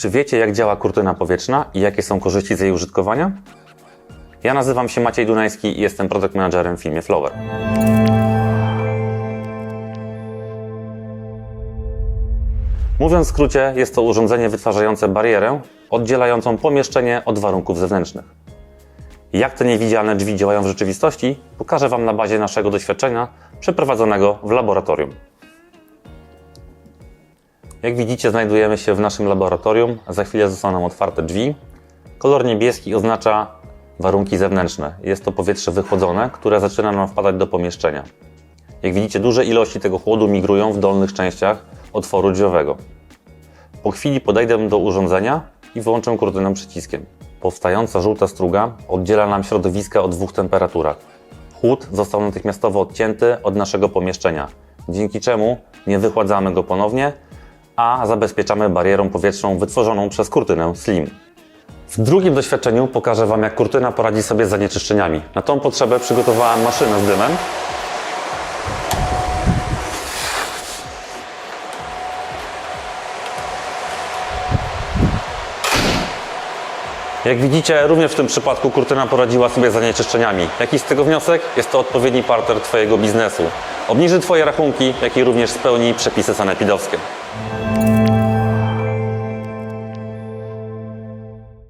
Czy wiecie, jak działa kurtyna powietrzna i jakie są korzyści z jej użytkowania? Ja nazywam się Maciej Dunajski i jestem product managerem w firmie Flower. Mówiąc w skrócie, jest to urządzenie wytwarzające barierę oddzielającą pomieszczenie od warunków zewnętrznych. Jak te niewidzialne drzwi działają w rzeczywistości, pokażę Wam na bazie naszego doświadczenia przeprowadzonego w laboratorium. Jak widzicie, znajdujemy się w naszym laboratorium. Za chwilę zostaną otwarte drzwi. Kolor niebieski oznacza warunki zewnętrzne. Jest to powietrze wychłodzone, które zaczyna nam wpadać do pomieszczenia. Jak widzicie, duże ilości tego chłodu migrują w dolnych częściach otworu drzwiowego. Po chwili podejdę do urządzenia i wyłączę kurtynę przyciskiem. Powstająca żółta struga oddziela nam środowiska o dwóch temperaturach. Chłód został natychmiastowo odcięty od naszego pomieszczenia, dzięki czemu nie wychładzamy go ponownie, a zabezpieczamy barierą powietrzną wytworzoną przez kurtynę Slim. W drugim doświadczeniu pokażę Wam, jak kurtyna poradzi sobie z zanieczyszczeniami. Na tą potrzebę przygotowałem maszynę z dymem. Jak widzicie, również w tym przypadku kurtyna poradziła sobie z zanieczyszczeniami. Jaki z tego wniosek? Jest to odpowiedni partner Twojego biznesu. Obniży Twoje rachunki, jak i również spełni przepisy sanepidowskie.